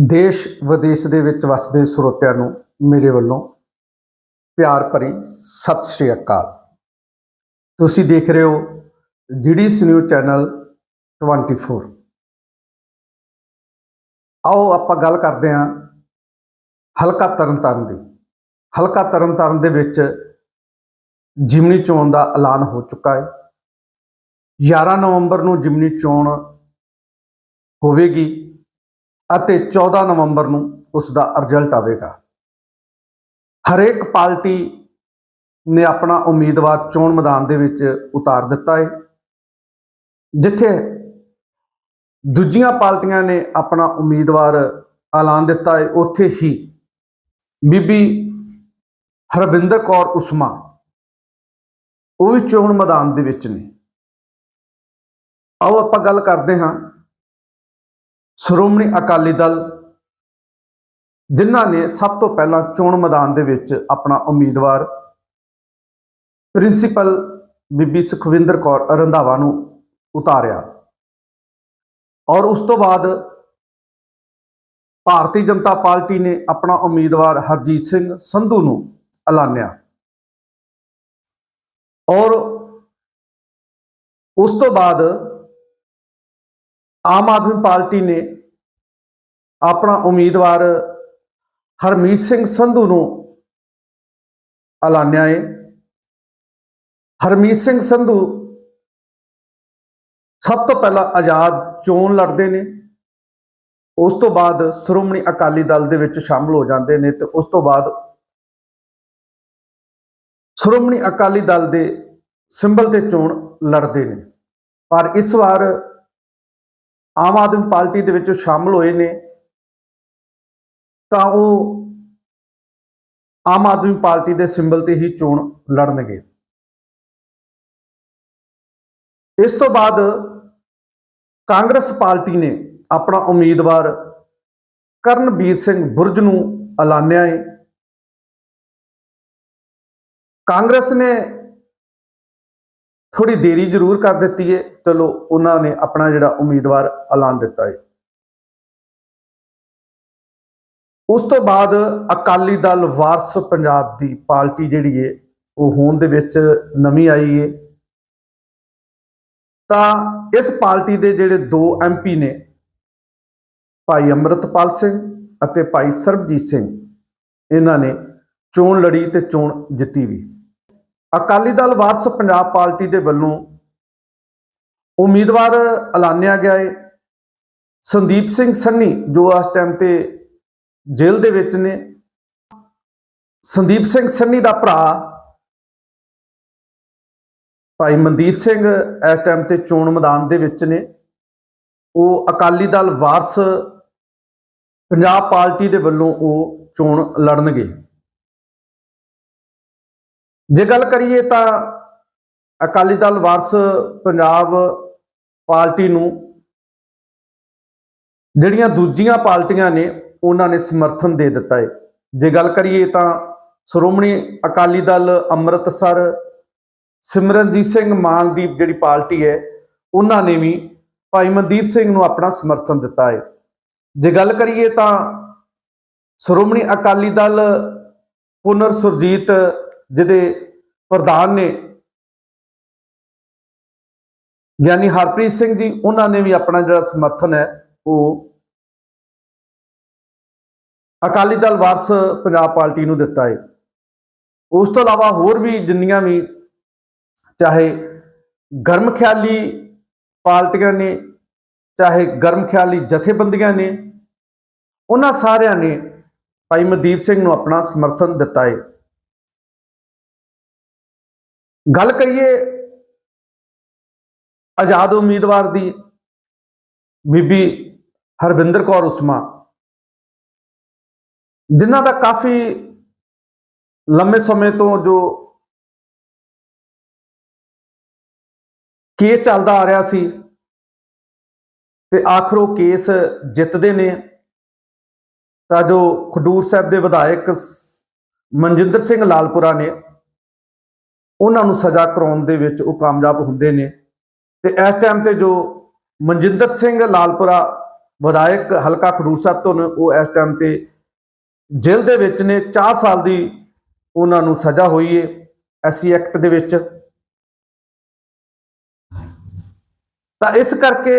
ਦੇਸ਼ ਵਿਦੇਸ਼ ਦੇ ਵਿੱਚ ਵਸਦੇ ਸਰੋਤਿਆਂ ਨੂੰ ਮੇਰੇ ਵੱਲੋਂ ਪਿਆਰ ਭਰੀ ਸਤਿ ਸ੍ਰੀ ਅਕਾਲ। ਤੁਸੀਂ ਦੇਖ ਰਹੇ ਹੋ ਜੀਡੀਸ ਨਿਊਜ਼ ਚੈਨਲ 24 ਆਓ ਆਪਾਂ ਗੱਲ ਕਰਦੇ ਹਾਂ ਹਲਕਾ ਤਰਨਤਾਰਨ ਦੀ। ਹਲਕਾ ਤਰਨਤਾਰਨ ਦੇ ਵਿੱਚ ਜਿਮਨੀ ਚੋਣ ਦਾ ਐਲਾਨ ਹੋ ਚੁੱਕਾ ਹੈ। 11 ਨਵੰਬਰ ਨੂੰ ਜਿਮਨੀ ਚੋਣ ਹੋਵੇਗੀ। ਅਤੇ 14 ਨਵੰਬਰ ਨੂੰ ਉਸ ਦਾ ਰਿਜ਼ਲਟ ਆਵੇਗਾ। ਹਰੇਕ ਪਾਰਟੀ ਨੇ ਆਪਣਾ ਉਮੀਦਵਾਰ ਚੋਣ ਮੈਦਾਨ ਦੇ ਵਿੱਚ ਉਤਾਰ ਦਿੱਤਾ ਹੈ ਜਿੱਥੇ ਦੂਜੀਆਂ ਪਾਰਟੀਆਂ ਨੇ ਆਪਣਾ ਉਮੀਦਵਾਰ ਐਲਾਨ ਦਿੱਤਾ ਹੈ ਉੱਥੇ ਹੀ ਬੀਬੀ ਹਰਬਿੰਦਰ ਕੌਰ ਉਸਮਾ, ਉਹ ਵੀ ਚੋਣ ਮੈਦਾਨ ਦੇ ਵਿੱਚ ਨੇ। ਆਓ ਆਪਾਂ ਗੱਲ ਕਰਦੇ ਹਾਂ ਸ਼੍ਰੋਮਣੀ ਅਕਾਲੀ ਦਲ, ਜਿਨ੍ਹਾਂ ਨੇ ਸਭ ਤੋਂ ਪਹਿਲਾਂ ਚੋਣ ਮੈਦਾਨ ਦੇ ਵਿੱਚ ਆਪਣਾ ਉਮੀਦਵਾਰ ਪ੍ਰਿੰਸੀਪਲ ਬੀਬੀ ਸੁਖਵਿੰਦਰ ਕੌਰ ਰੰਧਾਵਾ ਨੂੰ ਉਤਾਰਿਆ। ਔਰ ਉਸ ਤੋਂ ਬਾਅਦ ਭਾਰਤੀ ਜਨਤਾ ਪਾਰਟੀ ਨੇ ਆਪਣਾ ਉਮੀਦਵਾਰ ਹਰਜੀਤ ਸਿੰਘ ਸੰਧੂ ਨੂੰ ਐਲਾਨਿਆ। ਔਰ ਉਸ ਤੋਂ ਬਾਅਦ ਆਮ ਆਦਮੀ ਪਾਰਟੀ ਨੇ ਆਪਣਾ ਉਮੀਦਵਾਰ ਹਰਮੀਤ ਸਿੰਘ ਸੰਧੂ ਨੂੰ ਐਲਾਨਿਆ ਹੈ ਹਰਮੀਤ ਸਿੰਘ ਸੰਧੂ ਸਭ ਤੋਂ ਪਹਿਲਾਂ ਆਜ਼ਾਦ ਚੋਣ ਲੜਦੇ ਨੇ। ਉਸ ਤੋਂ ਬਾਅਦ ਸ਼੍ਰੋਮਣੀ ਅਕਾਲੀ ਦਲ ਦੇ ਵਿੱਚ ਸ਼ਾਮਲ ਹੋ ਜਾਂਦੇ ਨੇ ਤੇ ਉਸ ਤੋਂ ਬਾਅਦ ਸ਼੍ਰੋਮਣੀ ਅਕਾਲੀ ਦਲ ਦੇ ਸਿੰਬਲ ਤੇ ਚੋਣ ਲੜਦੇ ਨੇ। ਪਰ ਇਸ ਵਾਰ ਆਮ ਆਦਮੀ ਪਾਰਟੀ ਦੇ ਵਿੱਚ ਸ਼ਾਮਲ ਹੋਏ ਨੇ। ਤਾਂ ਉਹ ਆਮ ਆਦਮੀ ਪਾਰਟੀ ਦੇ ਸਿੰਬਲ ਤੇ ਹੀ ਚੋਣ ਲੜਨਗੇ। ਇਸ ਤੋਂ ਬਾਅਦ ਕਾਂਗਰਸ ਪਾਰਟੀ ਨੇ ਆਪਣਾ ਉਮੀਦਵਾਰ ਕਰਨਵੀਰ ਸਿੰਘ ਬੁਰਜ ਨੂੰ ਐਲਾਨਿਆ ਹੈ ਕਾਂਗਰਸ ਨੇ ਥੋੜੀ ਦੇਰੀ ਜ਼ਰੂਰ ਕਰ ਦਿੱਤੀ ਹੈ ਚਲੋ, ਉਹਨਾਂ ਨੇ ਆਪਣਾ ਜਿਹੜਾ ਉਮੀਦਵਾਰ ਐਲਾਨ ਦਿੱਤਾ ਹੈ ਉਸ ਤੋਂ ਬਾਅਦ ਅਕਾਲੀ ਦਲ ਵਾਰਸ ਪੰਜਾਬ ਦੀ ਪਾਰਟੀ ਜਿਹੜੀ ਹੈ ਉਹ ਹੋਂਦ ਦੇ ਵਿੱਚ ਨਵੀਂ ਆਈ ਏ। ਤਾਂ ਇਸ ਪਾਰਟੀ ਦੇ ਜਿਹੜੇ ਦੋ ਐਮਪੀ ਨੇ, ਭਾਈ ਅਮਰਤਪਾਲ ਸਿੰਘ ਅਤੇ ਭਾਈ ਸਰਬਜੀਤ ਸਿੰਘ, ਇਹਨਾਂ ਨੇ ਚੋਣ ਲੜੀ ਤੇ ਚੋਣ ਜਿੱਤੀ ਵੀ। ਅਕਾਲੀ ਦਲ ਵਾਰਸ ਪੰਜਾਬ ਪਾਰਟੀ ਦੇ ਵੱਲੋਂ ਉਮੀਦਵਾਰ ਐਲਾਨਿਆ ਗਿਆ ਹੈ ਸੰਦੀਪ ਸਿੰਘ ਸੰਨੀ, ਜੋ ਇਸ ਟਾਈਮ ਤੇ ਜੇਲ੍ਹ ਦੇ ਵਿੱਚ ਨੇ। ਸੰਦੀਪ ਸਿੰਘ ਸੰਨੀ ਦਾ ਭਰਾ ਭਾਈ ਮਨਦੀਪ ਸਿੰਘ ਇਸ ਟਾਈਮ ਤੇ ਚੋਣ ਮੈਦਾਨ ਦੇ ਵਿੱਚ ਨੇ। ਉਹ ਅਕਾਲੀ ਦਲ ਵਾਰਸ ਪੰਜਾਬ ਪਾਰਟੀ ਦੇ ਵੱਲੋਂ ਉਹ ਚੋਣ ਲੜਨਗੇ। ਜੇ ਗੱਲ ਕਰੀਏ ਤਾਂ ਅਕਾਲੀ ਦਲ ਵਾਰਸ ਪੰਜਾਬ ਪਾਰਟੀ ਨੂੰ ਜਿਹੜੀਆਂ ਦੂਜੀਆਂ ਪਾਰਟੀਆਂ ਨੇ ਉਹਨਾਂ ਨੇ ਸਮਰਥਨ ਦੇ ਦਿੱਤਾ ਹੈ ਜੇ ਗੱਲ ਕਰੀਏ ਤਾਂ ਸ਼੍ਰੋਮਣੀ ਅਕਾਲੀ ਦਲ ਅੰਮ੍ਰਿਤਸਰ, ਸਿਮਰਨਜੀਤ ਸਿੰਘ ਮਾਨ ਦੀ ਜਿਹੜੀ ਪਾਰਟੀ ਹੈ ਉਹਨਾਂ ਨੇ ਵੀ ਭਾਈ ਮਨਦੀਪ ਸਿੰਘ ਨੂੰ ਆਪਣਾ ਸਮਰਥਨ ਦਿੱਤਾ ਹੈ ਜੇ ਗੱਲ ਕਰੀਏ ਤਾਂ ਸ਼੍ਰੋਮਣੀ ਅਕਾਲੀ ਦਲ ਪੁਨਰ ਸੁਰਜੀਤ, ਜਿਹਦੇ ਪ੍ਰਧਾਨ ਨੇ ਗਿਆਨੀ ਹਰਪ੍ਰੀਤ ਸਿੰਘ ਜੀ, ਉਹਨਾਂ ਨੇ ਵੀ ਆਪਣਾ ਜਿਹੜਾ ਸਮਰਥਨ ਹੈ, ਉਹ ਅਕਾਲੀ ਦਲ ਵਾਰਸ ਪੰਜਾਬ ਪਾਰਟੀ ਨੂੰ ਦਿੱਤਾ ਹੈ ਉਸ ਤੋਂ ਇਲਾਵਾ ਹੋਰ ਵੀ ਜਿੰਨੀਆਂ ਵੀ ਚਾਹੇ ਗਰਮ ਖਿਆਲੀ ਪਾਰਟੀਆਂ ਨੇ, ਚਾਹੇ ਗਰਮ ਖਿਆਲੀ ਜਥੇਬੰਦੀਆਂ ਨੇ, ਉਹਨਾਂ ਸਾਰਿਆਂ ਨੇ ਭਾਈ ਮਨਦੀਪ ਸਿੰਘ ਨੂੰ ਆਪਣਾ ਸਮਰਥਨ ਦਿੱਤਾ ਹੈ ਗੱਲ ਕਰੀਏ ਆਜ਼ਾਦ ਉਮੀਦਵਾਰ ਦੀ, ਬੀਬੀ ਹਰਵਿੰਦਰ ਕੌਰ ਉਸਮਾ। ਜਿਨ੍ਹਾਂ ਦਾ ਕਾਫੀ ਲੰਮੇ ਸਮੇਂ ਤੋਂ ਜੋ ਕੇਸ ਚੱਲਦਾ ਆ ਰਿਹਾ ਸੀ ਤੇ ਆਖਰ ਉਹ ਕੇਸ ਜਿੱਤਦੇ ਨੇ, ਤਾਂ ਜੋ ਖਡੂਰ ਸਾਹਿਬ ਦੇ ਵਿਧਾਇਕ ਮਨਜਿੰਦਰ ਸਿੰਘ ਲਾਲਪੁਰਾ ਨੇ ਉਹਨਾਂ ਨੂੰ ਸਜ਼ਾ ਕਰਾਉਣ ਦੇ ਵਿੱਚ ਉਹ ਕਾਮਯਾਬ ਹੁੰਦੇ ਨੇ ਤੇ ਇਸ ਟਾਈਮ ਤੇ ਜੋ ਮਨਜਿੰਦਰ ਸਿੰਘ ਲਾਲਪੁਰਾ ਵਿਧਾਇਕ ਹਲਕਾ ਖਡੂਰ ਸਾਹਿਬ ਤੋਂ ਨੇ, ਉਹ ਇਸ ਟਾਈਮ ਤੇ ਜੇਲ੍ਹ ਦੇ ਵਿੱਚ ਨੇ 4 ਸਾਲ ਦੀ ਉਹਨਾਂ ਨੂੰ ਸਜ਼ਾ ਹੋਈ ਹੈ ਐਸਸੀ ਐਕਟ ਦੇ ਵਿੱਚ। ਤਾਂ ਇਸ ਕਰਕੇ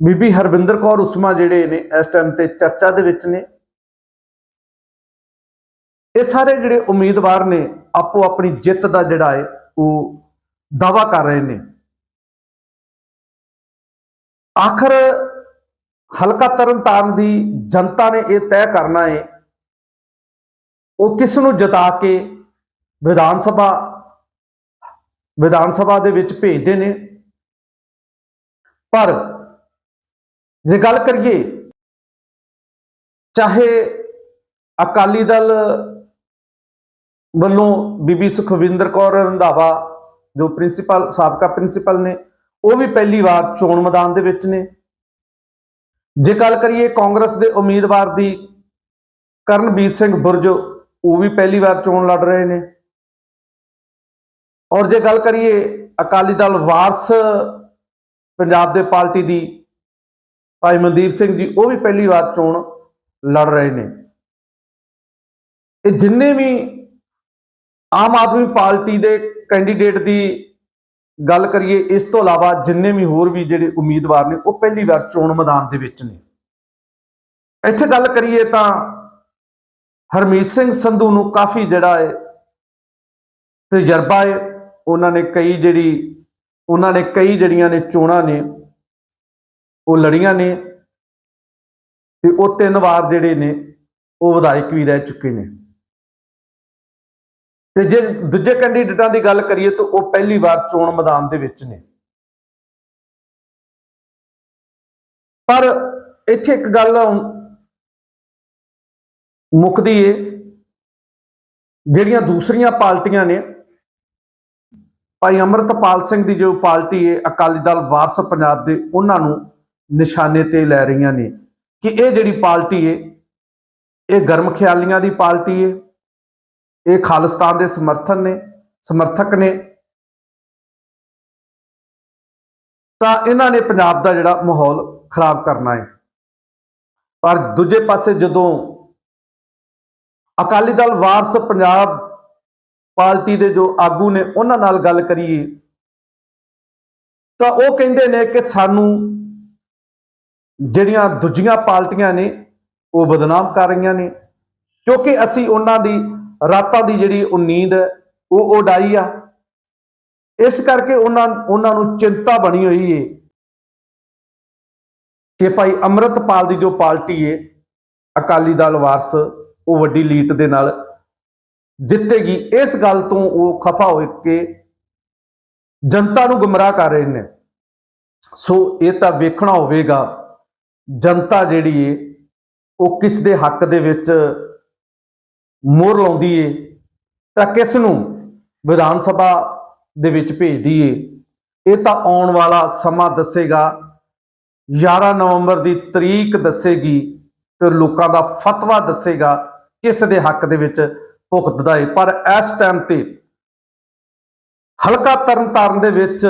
ਬੀਬੀ ਹਰਵਿੰਦਰ ਕੌਰ ਉਸਮਾ ਜਿਹੜੇ ਨੇ, ਇਸ ਟਾਈਮ ਤੇ ਚਰਚਾ ਦੇ ਵਿੱਚ ਨੇ। ਇਹ ਸਾਰੇ ਜਿਹੜੇ ਉਮੀਦਵਾਰ ਨੇ, ਆਪੋ ਆਪਣੀ ਜਿੱਤ ਦਾ ਜਿਹੜਾ ਹੈ ਉਹ ਦਾਵਾ ਕਰ ਰਹੇ ਨੇ। ਆਖਰ ਹਲਕਾ ਤਰਨਤਾਰਨ ਦੀ ਜਨਤਾ ਨੇ ਇਹ ਤੈਅ ਕਰਨਾ ਹੈ ਉਹ ਕਿਸ ਨੂੰ ਜਿਤਾ ਕੇ ਵਿਧਾਨ ਸਭਾ ਵਿਧਾਨ ਸਭਾ ਦੇ ਵਿੱਚ ਭੇਜਦੇ ਨੇ? ਪਰ ਜੇ ਗੱਲ ਕਰੀਏ, ਚਾਹੇ ਅਕਾਲੀ ਦਲ ਵੱਲੋਂ ਬੀਬੀ ਸੁਖਵਿੰਦਰ ਕੌਰ ਰੰਧਾਵਾ, ਜੋ ਪ੍ਰਿੰਸੀਪਲ, ਸਾਬਕਾ ਪ੍ਰਿੰਸੀਪਲ ਨੇ, ਉਹ ਵੀ ਪਹਿਲੀ ਵਾਰ ਚੋਣ ਮੈਦਾਨ ਦੇ ਵਿੱਚ ਨੇ। ਜੇ ਗੱਲ ਕਰੀਏ ਕਾਂਗਰਸ ਦੇ ਉਮੀਦਵਾਰ ਦੀ, ਕਰਨਬੀਰ ਸਿੰਘ ਬੁਰਜ, ਉਹ ਵੀ ਪਹਿਲੀ ਵਾਰ ਚੋਣ ਲੜ ਰਹੇ ਨੇ। ਔਰ ਜੇ ਗੱਲ ਕਰੀਏ ਅਕਾਲੀ ਦਲ ਵਾਰਸ, ਪੰਜਾਬ ਦੇ ਪਾਰਟੀ ਦੀ, ਭਾਈ ਮਨਦੀਪ ਸਿੰਘ ਜੀ, ਉਹ ਵੀ ਪਹਿਲੀ ਵਾਰ ਚੋਣ ਲੜ ਰਹੇ ਨੇ। ਇਹ ਜਿੰਨੇ ਵੀ ਆਮ ਆਦਮੀ ਪਾਰਟੀ ਦੇ ਕੈਂਡੀਡੇਟ ਦੀ ਗੱਲ ਕਰੀਏ ਇਸ ਤੋਂ ਇਲਾਵਾ ਜਿੰਨੇ ਵੀ ਹੋਰ ਵੀ ਜਿਹੜੇ ਉਮੀਦਵਾਰ ਨੇ, ਉਹ ਪਹਿਲੀ ਵਾਰ ਚੋਣ ਮੈਦਾਨ ਦੇ ਵਿੱਚ ਨੇ। ਇੱਥੇ ਗੱਲ ਕਰੀਏ ਤਾਂ ਹਰਮੀਤ ਸਿੰਘ ਸੰਧੂ ਨੂੰ ਕਾਫੀ ਜਿਹੜਾ ਹੈ ਤਜਰਬਾ ਹੈ ਉਹਨਾਂ ਨੇ ਕਈ ਜਿਹੜੀ, ਉਹਨਾਂ ਨੇ ਕਈ ਜਿਹੜੀਆਂ ਨੇ ਚੋਣਾਂ ਨੇ, ਉਹ ਲੜੀਆਂ ਨੇ ਤੇ ਉਹ ਤਿੰਨ ਵਾਰ ਜਿਹੜੇ ਨੇ, ਉਹ ਵਿਧਾਇਕ ਵੀ ਰਹਿ ਚੁੱਕੇ ਨੇ। ਤੇ ਜੇ ਦੂਜੇ ਕੈਂਡੀਡੇਟਾਂ ਦੀ ਗੱਲ ਕਰੀਏ ਤਾਂ ਉਹ ਪਹਿਲੀ ਵਾਰ ਚੋਣ ਮੈਦਾਨ ਦੇ ਵਿੱਚ ਨੇ। ਪਰ ਇੱਥੇ ਇੱਕ ਗੱਲ ਮੁੱਕਦੀ ਏ, ਜਿਹੜੀਆਂ ਦੂਸਰੀਆਂ ਪਾਰਟੀਆਂ ਨੇ, ਭਾਈ ਅਮਰਤਪਾਲ ਸਿੰਘ ਦੀ ਜੋ ਪਾਰਟੀ ਏ, ਅਕਾਲੀ ਦਲ ਵਾਰਸ ਪੰਜਾਬ ਦੇ, ਉਹਨਾਂ ਨੂੰ ਨਿਸ਼ਾਨੇ ਤੇ ਲੈ ਰਹੀਆਂ ਨੇ ਕਿ ਇਹ ਜਿਹੜੀ ਪਾਰਟੀ ਏ, ਇਹ ਗਰਮ ਖਿਆਲੀਆਂ ਦੀ ਪਾਰਟੀ ਏ ਇਹ ਖਾਲਿਸਤਾਨ ਦੇ ਸਮਰਥਨ ਨੇ, ਸਮਰਥਕ ਨੇ। ਤਾਂ ਇਹਨਾਂ ਨੇ ਪੰਜਾਬ ਦਾ ਜਿਹੜਾ ਮਾਹੌਲ ਖਰਾਬ ਕਰਨਾ ਹੈ। ਪਰ ਦੂਜੇ ਪਾਸੇ ਜਦੋਂ ਅਕਾਲੀ ਦਲ ਵਾਰਸ ਪੰਜਾਬ ਪਾਰਟੀ ਦੇ ਜੋ ਆਗੂ ਨੇ, ਉਹਨਾਂ ਨਾਲ ਗੱਲ ਕਰੀਏ, ਤਾਂ ਉਹ ਕਹਿੰਦੇ ਨੇ ਕਿ ਸਾਨੂੰ ਜਿਹੜੀਆਂ ਦੂਜੀਆਂ ਪਾਰਟੀਆਂ ਨੇ, ਉਹ ਬਦਨਾਮ ਕਰ ਰਹੀਆਂ ਨੇ। ਕਿਉਂਕਿ ਅਸੀਂ ਉਹਨਾਂ ਦੀ ਰਾਤਾਂ ਦੀ ਜਿਹੜੀ ਉਹ ਨੀਂਦ ਉਹ ਉਡਾਈ ਆ। ਇਸ ਕਰਕੇ ਉਹਨਾਂ ਉਹਨਾਂ ਨੂੰ ਚਿੰਤਾ ਬਣੀ ਹੋਈ ਏ ਕਿ ਭਾਈ ਅੰਮ੍ਰਿਤਪਾਲ ਦੀ ਜੋ ਪਾਰਟੀ ਏ, ਅਕਾਲੀ ਦਲ ਵਾਰਸ, ਉਹ ਵੱਡੀ ਲੀਟ ਦੇ ਨਾਲ ਜਿੱਤੇਗੀ। ਇਸ ਗੱਲ ਤੋਂ ਉਹ ਖਫਾ ਹੋ ਕੇ ਜਨਤਾ ਨੂੰ ਗੁੰਮਰਾਹ ਕਰ ਰਹੇ ਨੇ। ਸੋ ਇਹ ਤਾਂ ਵੇਖਣਾ ਹੋਵੇਗਾ, ਜਨਤਾ ਜਿਹੜੀ ਏ, ਉਹ ਕਿਸ ਦੇ ਹੱਕ ਦੇ ਵਿੱਚ ਮੋਹਰ ਲਾਉਂਦੀ ਏ, ਤਾਂ ਕਿਸ ਨੂੰ ਵਿਧਾਨ ਸਭਾ ਦੇ ਵਿੱਚ ਭੇਜਦੀ ਏ? ਇਹ ਤਾਂ ਆਉਣ ਵਾਲਾ ਸਮਾਂ ਦੱਸੇਗਾ। 11 ਨਵੰਬਰ ਦੀ ਤਰੀਕ ਦੱਸੇਗੀ ਤੇ ਲੋਕਾਂ ਦਾ ਫਤਵਾ ਦੱਸੇਗਾ ਕਿਸ ਦੇ ਹੱਕ ਦੇ ਵਿੱਚ ਭੁਗਤਦਾ ਏ। ਪਰ ਇਸ ਟਾਈਮ ਤੇ ਹਲਕਾ ਤਰਨਤਾਰਨ ਦੇ ਵਿੱਚ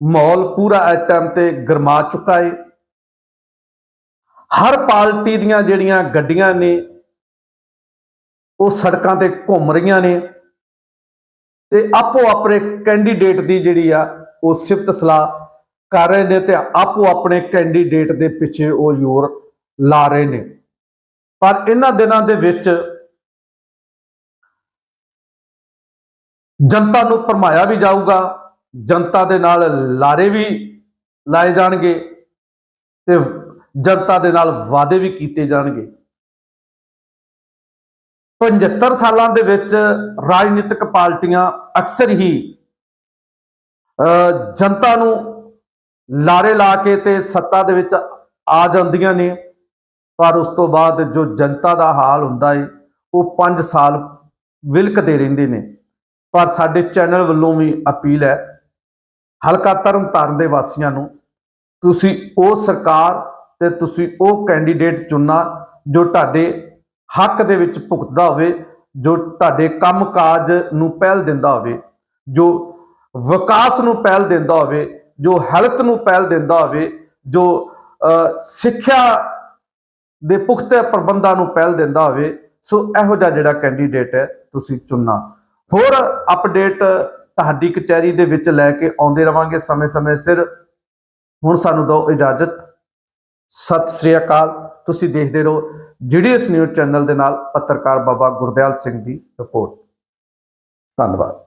ਮਾਹੌਲ ਪੂਰਾ ਇਸ ਟਾਈਮ ਤੇ ਗਰਮਾ ਚੁੱਕਾ ਏ। ਹਰ ਪਾਰਟੀ ਦੀਆਂ ਜਿਹੜੀਆਂ ਗੱਡੀਆਂ ਨੇ ਉਹ ਸੜਕਾਂ ਤੇ ਘੁੰਮ ਰਹੀਆਂ ਨੇ। ਤੇ ਆਪੋ ਆਪਣੇ ਕੈਂਡੀਡੇਟ ਦੀ ਜਿਹੜੀ ਆ, ਉਹ ਸਿਫਤ ਸਲਾਹ ਕਰ ਰਹੇ ਨੇ ਤੇ ਆਪੋ ਆਪਣੇ ਕੈਂਡੀਡੇਟ ਦੇ ਪਿੱਛੇ ਉਹ ਜ਼ੋਰ ਲਾ ਰਹੇ ਨੇ। ਪਰ ਇਹਨਾਂ ਦਿਨਾਂ ਦੇ ਵਿੱਚ ਜਨਤਾ ਨੂੰ ਭਰਮਾਇਆ ਵੀ ਜਾਊਗਾ, ਜਨਤਾ ਦੇ ਨਾਲ ਲਾਰੇ ਵੀ ਲਾਏ ਜਾਣਗੇ ਤੇ ਜਨਤਾ ਦੇ ਨਾਲ ਵਾਅਦੇ ਵੀ ਕੀਤੇ ਜਾਣਗੇ। 75 ਸਾਲਾਂ ਦੇ ਵਿੱਚ ਰਾਜਨੀਤਿਕ ਪਾਰਟੀਆਂ ਅਕਸਰ ਹੀ ਜਨਤਾ ਨੂੰ ਲਾਰੇ ਲਾ ਕੇ ਤੇ ਸੱਤਾ ਦੇ ਵਿੱਚ ਆ ਜਾਂਦੀਆਂ ਨੇ। ਪਰ ਉਸ ਤੋਂ ਬਾਅਦ ਜੋ ਜਨਤਾ ਦਾ ਹਾਲ ਹੁੰਦਾ ਏ, ਉਹ 5 ਸਾਲ ਵਿਲਕਦੇ ਰਹਿੰਦੇ ਨੇ। ਪਰ ਸਾਡੇ ਚੈਨਲ ਵੱਲੋਂ ਵੀ ਅਪੀਲ ਹੈ, ਹਲਕਾ ਤਰਨਤਾਰਨ ਦੇ ਵਾਸੀਆਂ ਨੂੰ, ਤੁਸੀਂ ਉਹ ਸਰਕਾਰ ਤੇ ਤੁਸੀਂ ਉਹ ਕੈਂਡੀਡੇਟ ਚੁਣਨਾ ਜੋ ਤੁਹਾਡੇ ਹੱਕ ਦੇ ਵਿੱਚ ਭੁਗਤਦਾ ਹੋਵੇ ਜੋ ਤੁਹਾਡੇ ਕੰਮਕਾਜ ਨੂੰ ਪਹਿਲ ਦਿੰਦਾ ਹੋਵੇ ਜੋ ਵਿਕਾਸ ਨੂੰ ਪਹਿਲ ਦਿੰਦਾ ਹੋਵੇ ਜੋ ਹੈਲਥ ਨੂੰ ਪਹਿਲ ਦਿੰਦਾ ਹੋਵੇ ਜੋ ਅ, ਸਿੱਖਿਆ ਦੇ ਪੁਖਤੇ ਪ੍ਰਬੰਧਾਂ ਨੂੰ ਪਹਿਲ ਦਿੰਦਾ ਹੋਵੇ ਸੋ ਇਹੋ ਜਿਹਾ ਜਿਹੜਾ ਕੈਂਡੀਡੇਟ ਹੈ ਤੁਸੀਂ ਚੁਣਨਾ। ਹੋਰ ਅਪਡੇਟ ਤੁਹਾਡੀ ਕਚਹਿਰੀ ਦੇ ਵਿੱਚ ਲੈ ਕੇ ਆਉਂਦੇ ਰਵਾਂਗੇ ਸਮੇਂ-ਸਮੇਂ ਸਿਰ। ਹੁਣ ਸਾਨੂੰ ਦਿਓ ਇਜਾਜ਼ਤ। ਸਤਿ ਸ੍ਰੀ ਅਕਾਲ। ਤੁਸੀਂ ਦੇਖਦੇ ਰਹੋ। ਜੀਡੀਐਸ ਨਿਊਜ਼ ਚੈਨਲ ਦੇ ਨਾਲ ਪੱਤਰਕਾਰ ਬਾਬਾ ਗੁਰਦਿਆਲ ਸਿੰਘ ਦੀ ਰਿਪੋਰਟ। ਧੰਨਵਾਦ।